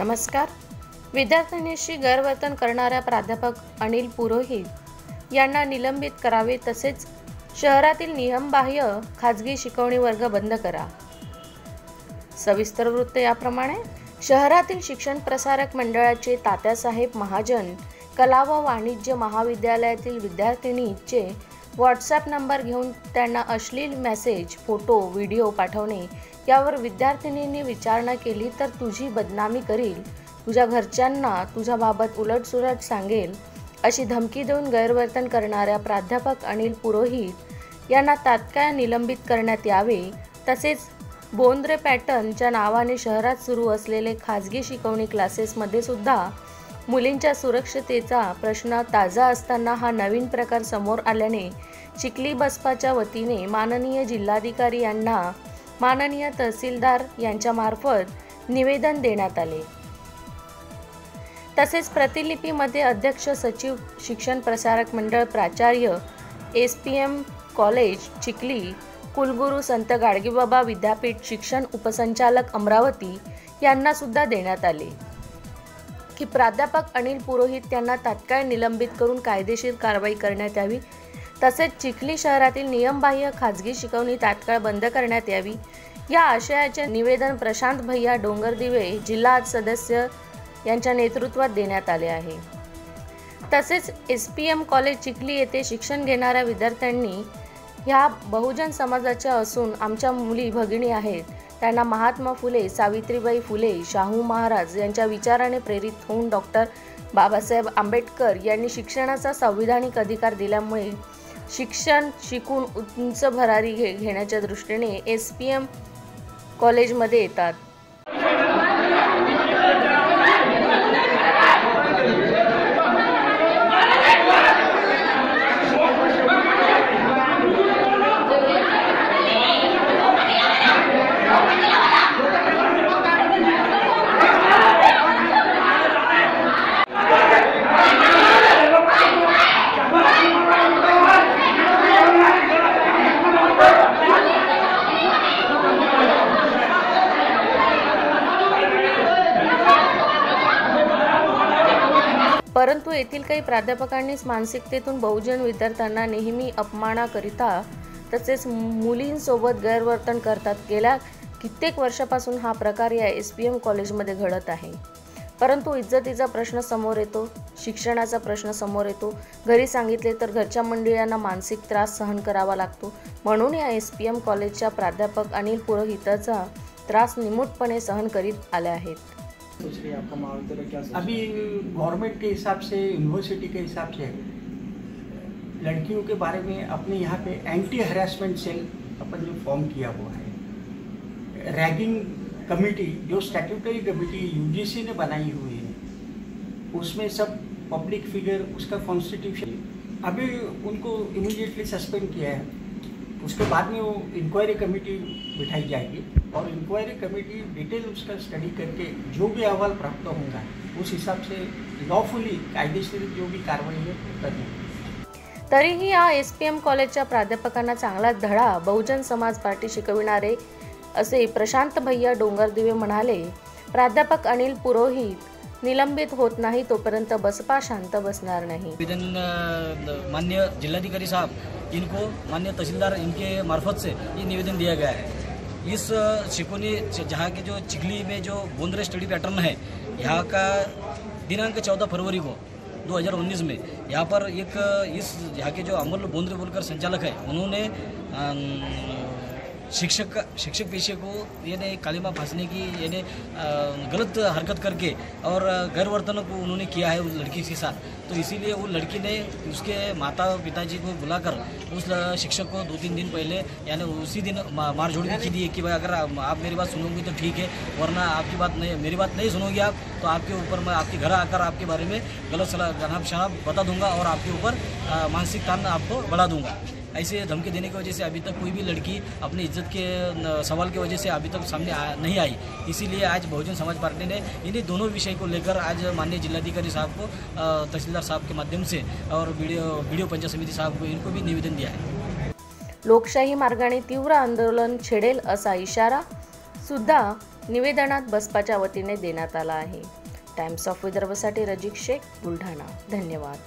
नमस्कार. विद्यार्थिनीशी गैरवर्तन करणाऱ्या प्राध्यापक अनिल पुरोहित यांना निलंबित करावे तसेच शहरातील नियमबाह्य खाजगी शिकवणी वर्ग बंद करा. सविस्तर वृत्त याप्रमाणे शहरातील शिक्षण प्रसारक मंडळाचे तात्यासाहेब महाजन कला व वाणिज्य महाविद्यालयातील विद्यार्थिनीचे व्हॉट्सॲप नंबर घेऊन त्यांना अश्लील मेसेज फोटो व्हिडिओ पाठवणे यावर विद्यार्थिनींनी विचारणा केली तर तुझी बदनामी करील. तुझ्या घरच्यांना तुझ्याबाबत उलटसुलट सांगेल अशी धमकी देऊन गैरवर्तन करणाऱ्या प्राध्यापक अनिल पुरोहित यांना तात्काळ निलंबित करण्यात यावे. तसेच बोंद्रे पॅटर्नच्या नावाने शहरात सुरू असलेले खाजगी शिकवणी क्लासेसमध्ये सुद्धा मुलींच्या सुरक्षतेचा प्रश्न ताजा असताना हा नवीन प्रकार समोर आल्याने चिखली बसपाच्या वतीने माननीय जिल्हाधिकारी यांना माननीय तहसीलदार यांच्यामार्फत निवेदन देण्यात आले. तसेच प्रतिलिपीमध्ये अध्यक्ष सचिव शिक्षण प्रसारक मंडळ प्राचार्य S P M college Chikhli कुलगुरू संत गाडगेबाबा विद्यापीठ शिक्षण उपसंचालक अमरावती यांना सुद्धा देण्यात आले. की प्राध्यापक अनिल पुरोहित यांना तात्काळ निलंबित करून कायदेशीर कारवाई करण्यात यावी तसेच चिखली शहरातील नियमबाह्य खाजगी शिकवणी तात्काळ बंद करण्यात यावी. या आशयाचे निवेदन प्रशांत भैया डोंगरदिवे जिल्हा सदस्य यांच्या नेतृत्वात देण्यात आले आहे. तसेच S P M college Chikhli येथे शिक्षण घेणाऱ्या विद्यार्थ्यांनी ह्या बहुजन समाजाच्या असून आमच्या मुली भगिनी आहेत. त्यांना महात्मा फुले सावित्रीबाई फुले शाहू महाराज यांच्या विचाराने प्रेरित होऊन डॉक्टर बाबासाहेब आंबेडकर यांनी शिक्षणाचा संविधानिक अधिकार दिल्यामुळे शिक्षण शिकून उंच भरारी घे घेण्याच्या दृष्टीने एस पी एम कॉलेजमध्ये येतात. परंतु येथील काही प्राध्यापकांनीच मानसिकतेतून बहुजन विद्यार्थ्यांना नेहमी अपमानाकरिता तसेच मुलींसोबत गैरवर्तन करतात. गेल्या कित्येक वर्षापासून हा प्रकार या एस पी एम कॉलेजमध्ये घडत आहे. परंतु इज्जतीचा प्रश्न समोर येतो शिक्षणाचा प्रश्न समोर येतो. घरी सांगितले तर घरच्या मंडळींना मानसिक त्रास सहन करावा लागतो. म्हणून या एस पी एम कॉलेजच्या प्राध्यापक अनिल पुरोहिताचा त्रास निमूटपणे सहन करीत आल्या आहेत. सोच रही है आपका महाविद्यालय क्या सोच अभी गवर्नमेंट के हिसाब से यूनिवर्सिटी के हिसाब से लड़कियों के बारे में अपने यहाँ पे एंटी हरासमेंट सेल अपन जो फॉर्म किया हुआ है रैगिंग कमेटी जो स्टैट्यूटरी कमेटी यूजीसी ने बनाई हुई है उसमें सब पब्लिक फिगर उसका कॉन्स्टिट्यूशन अभी उनको इमीडिएटली सस्पेंड किया है। उसके बाद में वो इंक्वायरी कमेटी बिठाई जाएगी और इंक्वायरी कमेटी डिटेल उसका स्टडी करके जो भी अहवाल प्राप्त होगा उस हिसाब से लॉफुली कायदेशीर जो भी कारवाई है करनी तरीही या एस पी एम कॉलेजच्या प्राध्यापकांना चांगला धडा बहुजन समाज पार्टी शिकविणारे असे प्रशांत भैया डोंगरदिवे म्हणाले प्राध्यापक अनिल पुरोहित निलंबित होत नाही तोपर्यंत बसपा शांत बसणार नाही. माननीय जिलाधिकारी साहब, इनको मान्य तहसीलदार इनके मार्फत से ये निवेदन दिया गया है. इस शिकोनी जहाँ के जो चिखली में जो बोंद्रे स्टडी पैटर्न है, यहाँ का दिनांक चौदह फरवरी को 2019 में, यहाँ पर एक इस यहाँ के जो अमल बोंद्रे बोलकर संचालक है, उन्होंने शिक्षक शिक्षक पेशे को यानी कालिमा फांसने की यानी गलत हरकत करके और गैरवर्तन को उन्होंने किया है उस लड़की के साथ। तो इसीलिए वो लड़की ने उसके माता पिताजी को बुलाकर उस शिक्षक को दो तीन दिन पहले यानी उसी दिन मा- मारझोड़ भी की दी कि भाई अगर आप आप मेरी बात सुनोगे तो ठीक है, वरना आपकी बात नहीं, मेरी बात नहीं सुनोगी आप तो आपके ऊपर मैं आपके घर आकर आपके बारे में गलत सलाह गनाब शनाब बता दूँगा और आपके ऊपर मानसिक तान आपको बढ़ा दूँगा। ऐसे धमकी देने की वजह से अभी तक कोई भी लड़की अपनी इज्जत के सवाल की वजह से अभी तक सामने आ, नहीं आई। इसीलिए आज बहुजन समाज पार्टी ने इन्हीं दोनों विषय को लेकर आज माननीय जिलाधिकारी साहब को तहसीलदार साहब के माध्यम से और वीडियो वीडियो पंचायत समिति साहब को इनको भी निवेदन दिया है। लोकशाही मार्गाने तीव्र आंदोलन छेडेल असा इशारा सुद्धा निवेदनात बसपाच्या वतीने देण्यात आला आहे. टाइम्स ऑफ विदर्भसाठी रजिक शेख बुलढाणा. धन्यवाद.